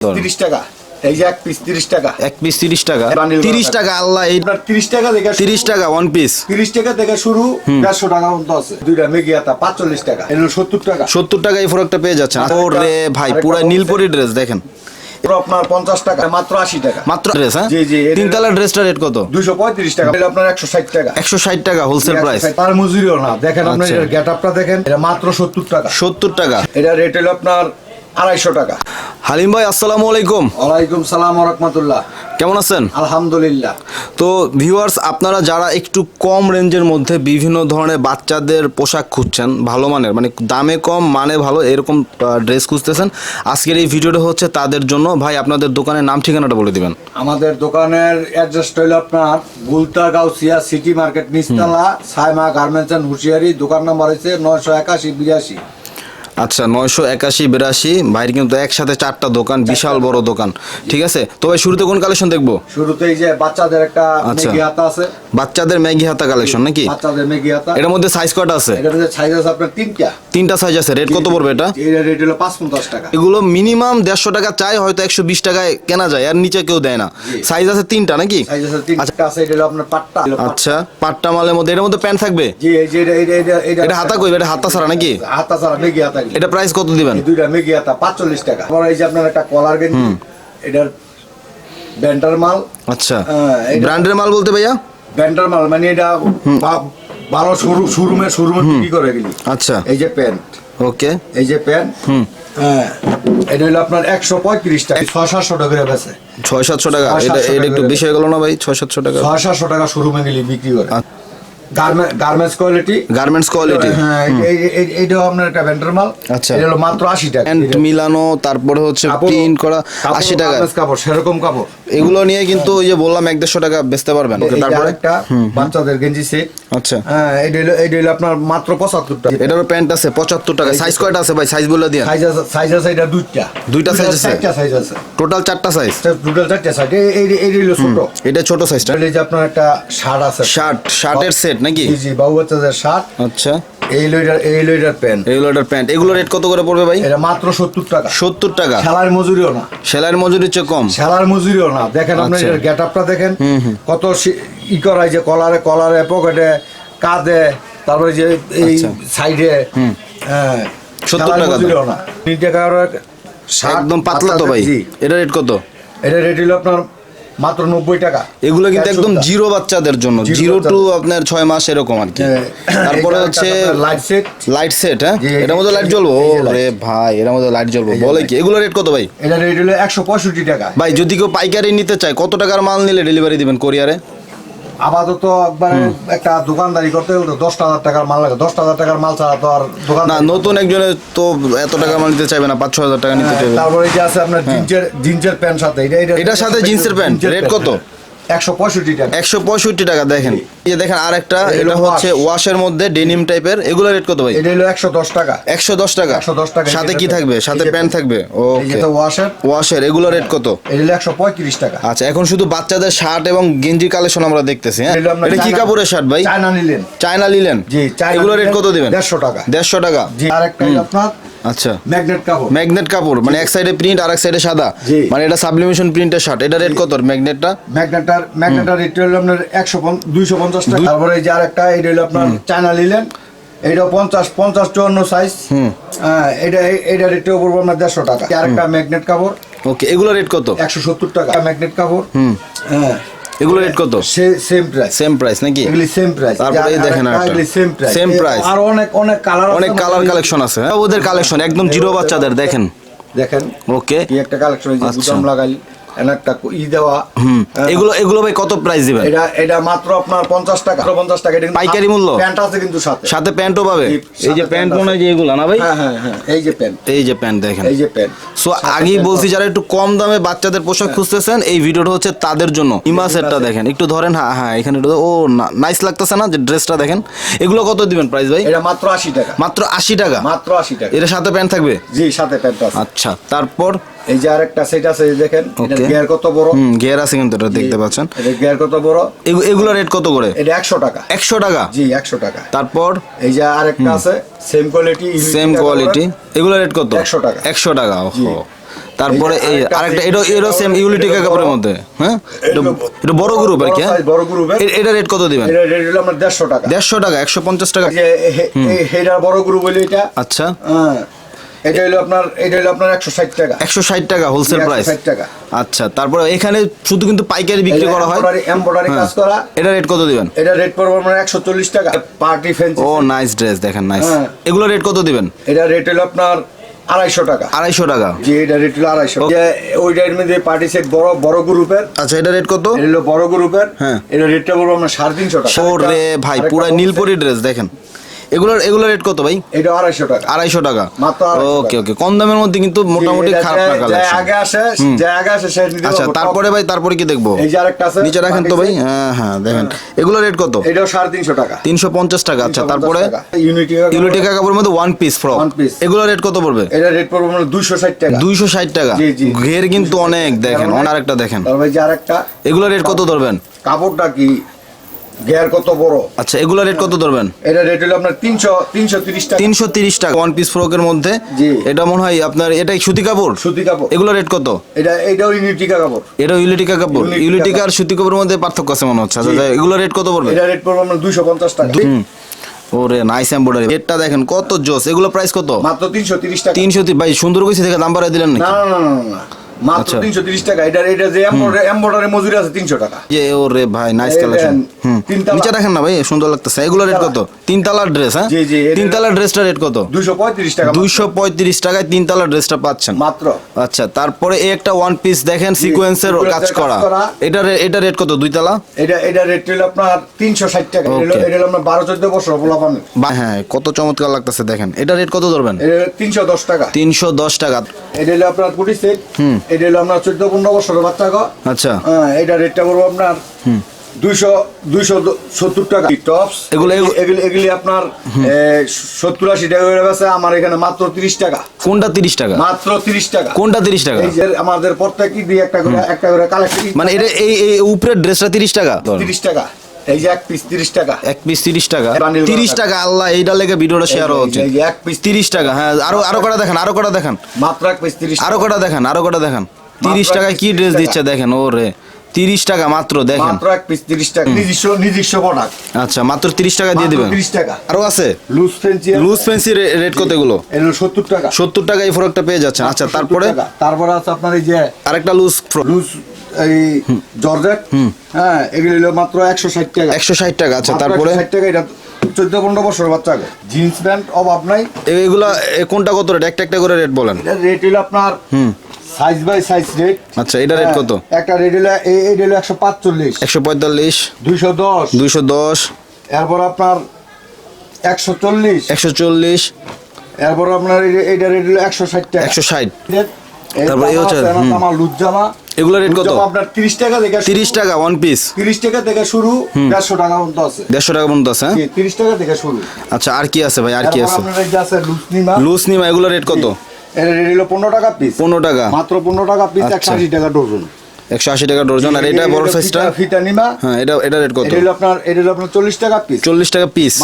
তিরিশ টাকা। এই যে এক পিস তিরিশ টাকা। এক পিস তিরিশ টাকা। তিরিশ টাকা আল্লাহ এই তিরিশ টাকা থেকে তিরিশ টাকা ওয়ান পিস তিরিশ টাকা থেকে শুরু দেড়শো টাকা পর্যন্ত আছে। দুইটা মেগি আতা পাঁচচল্লিশ টাকা। এটা সত্তর টাকা। সত্তর টাকা এই ফরকটা পেয়ে যাচ্ছেন। আরেকটা- ও রে ভাই পুরা নীলপরি ড্রেস দেখেন। আপনার পঞ্চাশ টাকা মাত্র আশি টাকা। মাত্র ড্রেস হ্যাঁ? জি, জি, এটা- ড্রেসটা রেট কত? দুইশো পঁয়ত্রিশ টাকা। এটা আপনার একশো ষাট টাকা। একশো ষাট টাকা হোলসেল প্রাইস তার মজুরিও না। দেখেন আপনার আচ্ছা। গেট আপটা দেখেন এটা মাত্র সত্তর টাকা। সত্তর টাকা। এটা রেট হলো আপনার আড়াইশো টাকা। হালিম ভাই আসসালামু আলাইকুম। ওয়ালাইকুম সালাম রহমতুল্লাহ। কেমন আছেন? আলহামদুলিল্লাহ। তো ভিউয়ার্স আপনারা যারা একটু কম রেঞ্জের মধ্যে বিভিন্ন ধরনের বাচ্চাদের পোশাক খুঁজছেন ভালো মানের মানে দামে কম মানে ভালো এরকম ড্রেস খুঁজতেছেন আজকের এই ভিডিওটা হচ্ছে তাদের জন্য। ভাই আপনাদের দোকানের নাম ঠিকানাটা বলে দিবেন। আমাদের দোকানের অ্যাড্রেস হলো আপনার গুলতা গাউসিয়া সিটি মার্কেট নিচতলা সাইমা গার্মেন্টস অ্যান্ড হুঁশিয়ারি দোকান নম্বর হচ্ছে নয়শো একাশি বিরাশি। আচ্ছা নয়শো একাশি বিরাশি ভাইয়ের কিন্তু একসাথে চারটা দোকান বিশাল বড় দোকান। ঠিক আছে? তো ভাই শুরুতে কোন কালেকশন দেখব? শুরুতে এই যে বাচ্চাদের একটা আচ্ছা। মেগি হাতা আছে। বাচ্চাদের ম্যাগি হাতা কালেকশন নাকি? বাচ্চাদের মেগি হাতা। এটার মধ্যে সাইজ কটা আছে? এটার মধ্যে সাইজ আছে আপনার তিনটা। তিনটা সাইজ আছে। রেট কত পড়বে এটা? এটা রেট হলো পাঁচ পঞ্চাশ টাকা। এগুলো মিনিমাম দেড়শো টাকা চাই হয়তো একশো বিশ টাকায় কেনা যায় আর নিচে কেউ দেয় না। সাইজ আছে তিনটা নাকি? সাইজ আছে তিনটা আছে এটা হলো আপনার পাট্টা। আচ্ছা পাট্টা মালের মধ্যে এটার মধ্যে প্যান্ট থাকবে? জি এই যে এটা এটা হাতা কইবে এটা হাতা ছাড়া নাকি? হাতা ছাড়া মেগি হাতা। এটা প্রাইস কত দিবেন? এই দুইটা মেগি হাতা পাঁচচল্লিশ টাকা। আবার এই যে আপনার একটা কলার গেঞ্জি এটার ব্যান্টার মাল। আচ্ছা। হ্যাঁ, ব্র্যান্ডের মাল বলতে ভাইয়া? ব্যান্ডার মাল মানে এটা ভালো শোরুম শোরুমে শোরুমে বিক্রি করে গেলি আচ্ছা। এই যে প্যান্ট। ওকে। এই যে প্যান্ট। হ্যাঁ। এটা হলো আপনার একশো পঁয়ত্রিশ টাকা। ছয় সাতশো টাকা বেছে ছয় সাতশো টাকা। এটা একটু বেশি হয়ে গেল না ভাই? ছয় সাতশো টাকা। ছয় সাতশো টাকা শোরুমে গেলি বিক্রি করে। আচ্ছা। গার্মেন্টস কোয়ালিটি গার্মেন্টস কোয়ালিটি হ্যাঁ এইটাও আপনার একটা ব্যান্ডার মাল। আচ্ছা। এটা হলো মাত্র আশি টাকা। প্যান্ট মিলানো তারপরে হচ্ছে প্রিন্ট করা আশি টাকা। কাপড় সেরকম কাপড়। এগুলো নিয়ে কিন্তু ওই যে বললাম এক দেড়শো টাকা বেচতে পারবেন। তারপরে? একটা বাচ্চাদের গেঞ্জি সেট আচ্ছা। হ্যাঁ এটা হলো এটা হলো আপনার মাত্র পঁচাত্তর টাকা। এটারও প্যান্ট আছে পঁচাত্তর টাকা। সাইজ কয়টা আছে ভাই? সাইজ বলে দিয়ে। সাইজ আছে সাইজ আছে এটা দুইটা। দুইটা size আছে? চারটা সাইজ আছে। টোটাল চারটা সাইজ টোটাল চারটা সাইজ এই এই হলো ছোট। এটা ছোট সাইজটা এটা এই যে আপনার একটা শার্ট আছে। শার্ট শার্টের সেট নাকি? জি জি বাবু বাচ্চাদের শার্ট আচ্ছা। এই লইটার এই লইটার প্যান্ট এগুলো এটার প্যান্ট। এগুলো রেট কত করে পড়বে ভাই? এটা মাত্র সত্তর টাকা। সত্তর টাকা। খেলার মজুরিও না। সেলাইয়ের মজুরির চেয়ে কম। খেলার মজুরিও না। দেখেন আপনার আচ্ছা। এটার গেট দেখেন। কত ই করা যে কলারে কলারে পকেটে কাঁধে তারপরে যে এই আচ্ছা। সাইডে হ্যাঁ 70 টাকা না। টাকার একদম পাতলা তো ভাই। এটা রেট কত? এটা রেট হলো আপনার মাত্র নব্বই টাকা। এগুলো কিন্তু একদম জিরো বাচ্চাদের জন্য। জিরো টু আপনার ছয় মাস এরকম আর কি। হ্যাঁ। তারপরে হচ্ছে লাইট সেট লাইট সেট হ্যাঁ? এটার মধ্যে লাইট জ্বলবো? রে ভাই এটার মধ্যে লাইট জ্বলবো। বলে কি? এগুলো রেট কত ভাই? এটা রেট হলো একশো পঁয়ষট্টি টাকা। ভাই যদি কেউ পাইকারি নিতে চায় কত টাকার মাল নিলে ডেলিভারি দিবেন কোরিয়ারে আপাতত একবার একটা দোকানদারি করতে গেলে দশ হাজার টাকার মাল লাগে। দশ হাজার টাকার মাল ছাড়া তো আর দোকান না নতুন একজনে তো এত টাকা মাল নিতে চাইবে না পাঁচ ছ হাজার টাকা নিতে চাইবে। তারপরে এই যে আছে আপনার জিন্সের জিন্সের প্যান্ট সাথে। এটা এটা এটার সাথে জিন্সের প্যান্ট, রেট কত? একশো পঁয়ষট্টি টাকা। একশো পঁয়ষট্টি টাকা দেখেন। এই দেখেন আর একটা এগুলো এটা হচ্ছে ওয়াশের মধ্যে ডেনিম টাইপের এগুলো রেট কত ভাই? এটা হলো একশো দশ টাকা। একশো দশ টাকা? 110 টাকা। সাথে কি থাকবে? সাথে প্যান্ট থাকবে? ওকে ওয়াশের ওয়াশের এগুলো রেট কত? এটা টাকা। আচ্ছা এখন শুধু বাচ্চাদের শার্ট এবং গেঞ্জি কালেকশন আমরা দেখতেছি হ্যাঁ? এটা কি কাপড়ের শার্ট ভাই? চায়না নিলেন চায়না লিলেন জি এগুলো রেট নিলেন কত দিবেন? দেড়শো টাকা। দেড়শো টাকা। জি আর একটা আপনার আচ্ছা। ম্যাগনেট কাপড়। ম্যাগনেট কাপড় মানে এক সাইডে প্রিন্ট আর এক সাইডে সাদা। মানে এটা সাবলিমেশন প্রিন্টের শার্ট এটা রেট কত ম্যাগনেটটা? ম্যাগনেটার ম্যাগনেটার রেট হলো আপনার একশো দুইশো পঞ্চাশ টাকা। তারপরে এই যে আরেকটা এটা হলো আপনার চায়না নিলেন এইটাও পঞ্চাশ পঞ্চাশ চুয়ান্ন সাইজ হ্যাঁ এটা এটা রেটে পড়ব আপনার দেড়শো টাকা। আরেকটা ম্যাগনেট কাপড়। ওকে এগুলো রেট কত? একশো সত্তর টাকা। ম্যাগনেট কাপড়। হ্যাঁ। এগুলো রেট কত? সেম প্রাইস সেম প্রাইস নাকি? এগুলি সেম প্রাইস তারপরে দেখেন আরেকটা। সেম প্রাইস সেম প্রাইস আর অনেক অনেক কালার অনেক কালার কালেকশন আছে। হ্যাঁ ওদের কালেকশন একদম জিরো বাচ্চাদের দেখেন। দেখেন। ওকে একটা কালেকশন আছে আচ্ছা। বুতাম লাগাই। একটা ই দেওয়া হ্যাঁ। এগুলো এগুলো ভাই কত প্রাইস দিবেন? এটা এটা মাত্র আপনার পঞ্চাশ টাকা। পঞ্চাশ টাকা এটা পাইকারি মূল্য? প্যান্ট আছে কিন্তু সাথে। সাথে প্যান্টও পাবে? এই যে প্যান্ট মনে যে এগুলো না ভাই? হ্যাঁ হ্যাঁ এই যে প্যান্ট। এই যে প্যান্ট দেখেন। এই যে প্যান্ট। সো আগেই বলছি যারা একটু কম দামে বাচ্চাদের পোশাক খুঁজতেছেন এই ভিডিওটা হচ্ছে তাদের জন্য। ইমা সেটটা দেখেন। একটু ধরেন হ্যাঁ হ্যাঁ এখানে ও নাইস লাগতেছে না যে ড্রেসটা দেখেন। এগুলো কত দিবেন প্রাইস ভাই? এটা মাত্র আশি টাকা। মাত্র আশি টাকা? মাত্র আশি টাকা। এর সাথে প্যান্ট থাকবে? জি সাথে প্যান্ট আছে। আচ্ছা তারপর এই যে আরেকটা সেট আছে দেখেন গিয়ার কত বড়? গিয়ার আছে কিন্তু এটা দেখতে পাচ্ছেন। এটা গিয়ার কত বড়? এগু- এগুলো রেট কত করে? এটা একশো টাকা। একশো টাকা? জি একশো টাকা। তারপর? এই যে আরেকটা আছে সেম কোয়ালিটি সেম কোয়ালিটি এগুলো রেট কত? 100 টাকা। একশো টাকা জি। ওহো। তারপরে এই আরেকটা এটা এটা সেম ইউলিটিকা কাপড়ের মধ্যে হ্যাঁ? এটা এটা এটা বড় গ্রুপ আর কি বড় হ্যাঁ? বড় গ্রুপের। এটা রেট কত দিবেন? এটা রেট হলো আপনার দেড়শো টাকা। দেড়শো টাকা একশো পঞ্চাশ টাকা। এই যে হে- বড় গ্রুপ হলো এটা। আচ্ছা। হ্যাঁ। এটা হলো আপনার এটা হলো আপনার একশো ষাট টাকা। একশো ষাট টাকা হোলসেল প্রাইস 160 টাকা। আচ্ছা তারপরে এখানে শুধু কিন্তু পাইকারি বিক্রি করা হয়? এমব্রয়ডারি। কাজ করা। এটা রেট কত দিবেন? এটা রেট পড়বে আপনার একশো চল্লিশ টাকা। পার্টি ফ্যান্সি ও নাইস ড্রেস দেখেন নাইস হ্যাঁ। এগুলো রেট কত দিবেন? এটা রেট হলো আপনার আড়াইশো টাকা। আড়াইশো টাকা। যে এটা রেট হলো আড়াইশো যে ওইটার মধ্যে পার্টি সেট বড় বড় গ্রুপের আচ্ছা এটা রেট কত? এটা হলো বড় গ্রুপের হ্যাঁ। এটা রেটটা বলব আমরা সাড়ে তিনশো টাকা। ওরে ভাই পুরো নীলপরি ড্রেস দেখেন। এগুলোর এগুলো রেট কত ভাই? এটা আড়াইশো টাকা। আড়াইশো টাকা। ওকে ওকে কম দামের মধ্যে কিন্তু মোটামুটি খারাপ না কালেকশন আগে আসে যে আগে আসে সে আচ্ছা তারপরে ভাই তারপরে কি দেখব? এই যে আরেকটা আছে নিচে রাখেন তো ভাই? হ্যাঁ হ্যাঁ দেখেন। এগুলো রেট কত? এটাও সাড়ে তিনশো টাকা। তিনশো পঞ্চাশ টাকা। আচ্ছা তারপরে? ইউনিটি ইউলিটিকা কাপড়ের মধ্যে ওয়ান পিস ফ্রক। এগুলো রেট কত পড়বে? এটা রেট পড়বে মানে দুইশো ষাট টাকা। দুইশো ষাট টাকা। জি, জি। ঘের কিন্তু অনেক দেখেন অনেক আরেকটা দেখেন। তারপরে যে আরেকটা এগুলো রেট কত ধরবেন? কাপড়টা কি গেয়ার কত বড়? আচ্ছা এগুলো রেট কত ধরবেন? এটা রেট হলো আপনার তিনশো তিনশো তিরিশ টাকা। তিনশো তিরিশ টাকা ওয়ান পিস ফ্রকের মধ্যে? এটা মনে হয় আপনার এটা সুতি কাপড়? সুতি কাপড়। এগুলো রেট কত? এটা এটাও ইউনিটিকা কাপড়। এটা ইউলিটিকা কাপড়? ইউলিটিকা ইউলিটিকা আর সুতি কাপড়ের মধ্যে পার্থক্য আছে মনে হচ্ছে। আচ্ছা। এগুলো রেট কত পড়বে? এটা রেট পড়বে আপনার দুইশো পঞ্চাশ টাকা। হুম। ওরে নাইস এমব্রয়ডারি এটা দেখেন কত জোস। এগুলো প্রাইস কত? মাত্র তিনশো তিরিশ টাকা। তিনশো ভাই সুন্দর কইছি দেখে দাম বাড়াই দিলেন না না না, না। মাত্র আচ্ছা। তিনশো তিরিশ টাকা। এটা এটা যে এম্বয়ডারি মজুরি আছে তিনশো টাকা। যে ওরে ভাই নাইস কালেকশন দেন, হুম। তিনতলা। নিচে দেখেন না ভাই সুন্দর লাগতেছে। এগুলো রেট কত? ড্রেস হ্যাঁ? জি, জি, এটা- ড্রেসটা রেট কত? টাকা টাকায় ড্রেসটা পাচ্ছেন। মাত্র। আচ্ছা তারপরে এই একটা ওয়ান পিস দেখেন সিকোয়েন্সের কাজ করা। এটা এটা রেট কত দুই তালা এটা এটা রেট হলো আপনার তিনশো ষাট টাকা। এটা হলো- বছর হ্যাঁ কত চমৎকার লাগতেছে দেখেন। এটা রেট কত ধরবেন? এটা তিনশো দশ টাকা। তিনশো দশ টাকা। এটা হলো আপনার সেট এটা হলো আপনার চোদ্দ পনেরো বছরের বাচ্চা আচ্ছা। হ্যাঁ এটা রেটটা করব আপনার দুইশো দুইশো সত্তর টাকা। টপস এগুলো- এগুলো- এগুলি আপনার সত্তর আশি টাকা করে বেচে আমার এখানে মাত্র তিরিশ টাকা। কোনটা তিরিশ টাকা? মাত্র তিরিশ টাকা। কোনটা তিরিশ টাকা? এই যে আমাদের প্রত্যেকই দিয়ে একটা করে একটা করে কালেকশন মানে এটা এই এই উপরের ড্রেসটা তিরিশ টাকা? তিরিশ টাকা। এই যে এক পিস তিরিশ টাকা। এক পিস আল্লাহ এইটা লেগে ভিডিওটা শেয়ার হচ্ছে এই এক পিস তিরিশ টাকা হ্যাঁ আরও আরও কটা দেখেন আরও কটা দেখেন। মাত্র এক পিস তিরিশ আরও কটা দেখেন আরও কটা দেখেন। তিরিশ এক টাকায় কি ড্রেস দিচ্ছে দেখেন ও তিরিশ টাকা মাত্র দেখেন। মাত্র এক পিস তিরিশ টাকা। নিজস্ব নিজস্ব প্রোডাক্ট আচ্ছা মাত্র তিরিশ টাকা দিয়ে দিবেন। তিরিশ টাকা। আরও আছে? Loose fancy loose fancy rate কত এগুলো সত্তর টাকা। সত্তর টাকা এই ফ্রকটা পেয়ে যাচ্ছেন। আচ্ছা তারপরে? তারপরে আছে আপনার এই যে আরেকটা লুজ লুজ এই জর্জেট? হ্যাঁ এগুলো হলো মাত্র একশো ষাট টাকা। একশো ষাট টাকা আচ্ছা তারপরে? 160 টাকা এটা চোদ্দ পনেরো বছর বাচ্চা জিন্স প্যান্ট অভাব নাই। এ- এগুলা কোনটা কত রেট? একটা একটা করে রেট বলেন। এটা রেট হলো আপনার সাইজ বাই সাইজ রেট। আচ্ছা এটা রেট কত? একটা রেট হলো এই এই হলো একশো পাঁচচল্লিশ। একশো পঁয়তাল্লিশ। দুইশো দশ। দুইশো দশ। এরপর আপনার একশো চল্লিশ। একশো চল্লিশ। এরপর আপনার এই- এইটা রেট হলো একশো ষাট টাকা। একশো ষাট। তারপর এই হচ্ছে, হুম। লুজ জামা। এগুলো রেট কত? আপনার তিরিশ টাকা থেকে তিরিশ টাকা ওয়ান পিস তিরিশ টাকা থেকে শুরু দেড়শো টাকা পর্যন্ত আছে। দেড়শো টাকা পর্যন্ত আছে হ্যাঁ? তিরিশ টাকা থেকে শুরু। আচ্ছা আর কি আছে ভাই আর কি আছে? আপনার যে আছে লুজ নিমা। লুজ এগুলো রেট কত? এটা রেট হলো পনেরো টাকা পিস পনেরো টাকা। মাত্র পনেরো টাকা পিস আচ্ছা। একশো আশি টাকা ডজন। একশো আশি টাকা ডর্জন আর এটা বড় সাইজটা ফিতা নিমা। হ্যাঁ এটা এটা রেট কত? এটা হলো আপনার এটা হলো আপনার চল্লিশ টাকা পিস চল্লিশ টাকা পিস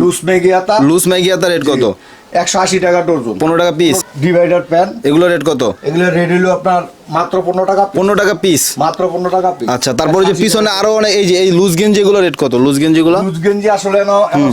লুজ মেগিয়াতা লুজ ম্যাগি আতার রেট কত? একশো আশি টাকা ডজন পনেরো টাকা পিস ডিভাইডার প্যান এগুলো রেট কত? এগুলো রেট হলো আপনার মাত্র পনেরো টাকা পনেরো টাকা পিস মাত্র পনেরো টাকা পিস আচ্ছা তারপরে যে পিছনে আরও অনেক এই যে এই লুজ গেঞ্জি এগুলো রেট কত? লুজ গেঞ্জি গুলো লুজ গেঞ্জি আসলে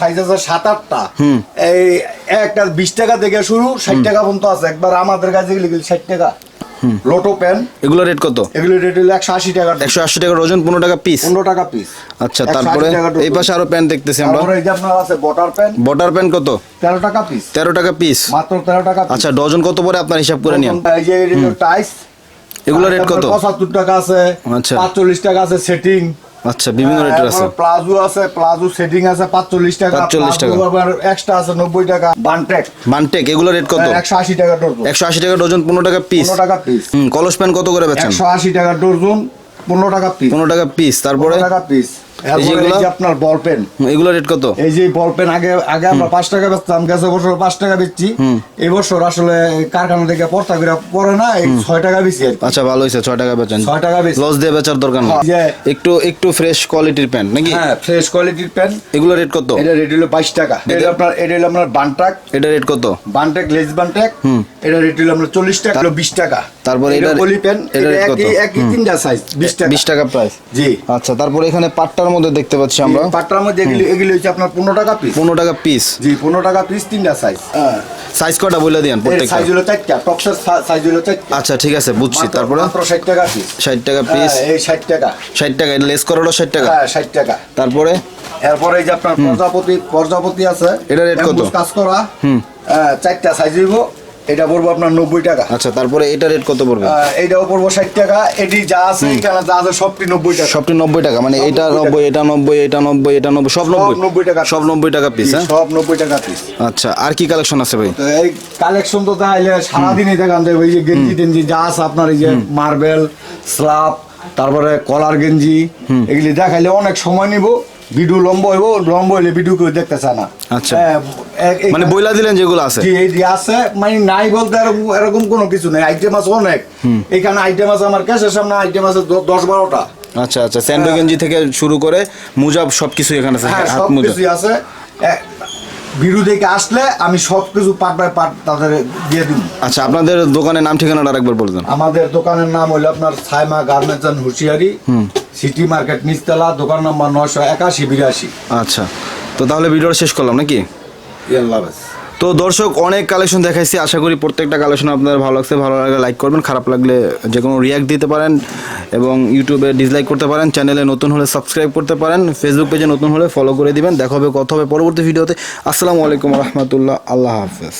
সাইজ আছে সাত আটটা। এই একটা বিশ টাকা থেকে শুরু ষাট টাকা পর্যন্ত আছে। একবার আমাদের কাছে গেলে ষাট টাকা। লোটো প্যান এগুলো রেট কত? এগুলো রেট হলো একশো আশি টাকা একশো আশি টাকা ওজন পনেরো টাকা পিস পনেরো টাকা পিস আচ্ছা তারপরে এই পাশে আরও প্যান্ট দেখতেছি আমরা। এই যে আপনার আছে বটার প্যান বটার প্যান কত? তেরো টাকা পিস তেরো টাকা পিস মাত্র তেরো টাকা আচ্ছা ডজন কত পরে আপনার হিসাব করে নিন। এই যে টাইস এগুলো রেট কত? পঁচাত্তর টাকা আছে আচ্ছা। পাঁচচল্লিশ টাকা আছে সেটিং আচ্ছা বিভিন্ন রেটের আছে। প্লাজো আছে প্লাজো সেটিং আছে পাঁচচল্লিশ টাকা 45 টাকা। এক্সট্রা আছে নব্বই টাকা বানটেক বানটেক এগুলো রেট কত? একশো আশি টাকা ডজন একশো আশি টাকা ডজন পনেরো টাকা পিস পনেরো টাকা পিস হুম কলস প্যান্ট কত করে বেচেন? একশো আশি টাকা ডজন পনেরো টাকা পিস পনেরো টাকা পিস তারপরে? পনেরো টাকা পিস আপনার বল পেন এগুলো রেট কত? এই যে বল পেন আগে আগে আমরা পাঁচ টাকা বেচতাম গেছে বছর পাঁচ টাকা বেচছি। এই বছর আসলে কারখানা থেকে পড়তা করে পড়ে না ছয় টাকা বেশি আচ্ছা ভালো হয়েছে ছয় টাকা বেচেন। ছয় টাকা বেশি লস দিয়ে বেচার দরকার নেই। হ্যাঁ, একটু একটু ফ্রেশ কোয়ালিটির প্যান্ট নাকি? হ্যাঁ ফ্রেশ কোয়ালিটির পেন এগুলো রেট কত? এটা রেট হলো বাইশ টাকা। এটা আপনার এটা হলো আপনার বানটাক। এটা রেট কত? বানটেক লেস বানটেক। এটা রেট হলো আপনার চল্লিশ টাকা হলো বিশ টাকা। তারপরে এটা পলি এটার এটা একই একই তিনটা সাইজ বিশ টাকা বিশ টাকা। প্রাইস জি। আচ্ছা তারপরে এখানে পাট্টার মধ্যে দেখতে পাচ্ছি আমরা। পাট্টার মধ্যে এগুলি এগুলি হচ্ছে আপনার পনেরো টাকা পিস পনেরো টাকা পিস জি পনেরো টাকা পিস তিনটা সাইজ সাইজ কটা বলে দিন প্রত্যেকটা? সাইজ হলো চারটা টপসের সাইজ হলো চারটা। আচ্ছা ঠিক আছে বুঝছি তারপরে? মাত্র ষাট টাকা পিস ষাট টাকা পিস এই ষাট টাকা। ষাট টাকা এটা লেস করারও ষাট টাকা? হ্যাঁ ষাট টাকা। তারপরে? এরপরে এই যে আপনার প্রজাপতি প্রজাপতি আছে এটা রেট কত? কাজ করা। হ্যাঁ, চারটা সাইজ হইব। এটা পড়ব আপনার নব্বই টাকা। আচ্ছা তারপরে এটা রেট কত পড়বে? আহ, এইটাও পড়ব ষাট টাকা। এটি যা আছে এখানে যা আছে সবটি নব্বই টাকা। সবটি নব্বই টাকা মানে এটা নব্বই এটা নব্বই এটা নব্বই এটা নব্বই সব সব নব্বই? নব্বই টাকা সব নব্বই টাকা পিস হ্যাঁ? সব নব্বই টাকা পিস আচ্ছা আর কি কালেকশন আছে ভাই? এই কালেকশন তো তাহলে সারাদিনই দেখান যায় ওই যে গেঞ্জি টেঞ্জি যা আছে আপনার এই যে মার্বেল স্লাব তারপরে কলার গেঞ্জি এগুলি দেখাইলে অনেক সময় নিব। ভিডিও লম্বা হইব লম্ব হইলে ভিডিও কেউ দেখতে চায় না। আচ্ছা। হ্যাঁ, মানে বইলা দিলেন যেগুলো আছে? জি, এই আছে মানে নাই বলতে এরকম এরকম কোনো কিছু নেই। আইটেম আছে অনেক। এখানে আইটেম আছে আমার ক্যাশের সামনে আইটেম আছে দশ বারোটা। আচ্ছা আচ্ছা স্যান্ডো গেঞ্জি থেকে শুরু করে মুজাব সবকিছু এখানে আছে হ্যাঁ হাত মুজাব। আছে। ভিডিও দেখে আসলে আমি সব কিছু পার্ট বাই পার্ট তাদের দিয়ে দিব। আচ্ছা আপনাদের দোকানের নাম ঠিকানাটা আরেকবার বলে দেন আমাদের দোকানের নাম হলো আপনার Saima garments and hosiery city market নিচতলা দোকান নম্বর নশো একাশি বিরাশি। আচ্ছা তো তাহলে ভিডিওটা শেষ করলাম নাকি? আল্লাহ হাফেজ। তো দর্শক, অনেক কালেকশন দেখাইছি। আশা করি প্রত্যেকটা কালেকশন আপনার ভালো লাগছে। ভালো লাগলে লাইক করবেন, খারাপ লাগলে যে কোনো রিয়াক্ট দিতে পারেন এবং ইউটিউবে ডিসলাইক করতে পারেন। চ্যানেলে নতুন হলে সাবস্ক্রাইব করতে পারেন। ফেসবুক পেজে নতুন হলে ফলো করে দিবেন। দেখা হবে, কথা হবে পরবর্তী ভিডিওতে আসসালামু আলাইকুম রহমতুল্লাহ। আল্লাহ হাফেজ।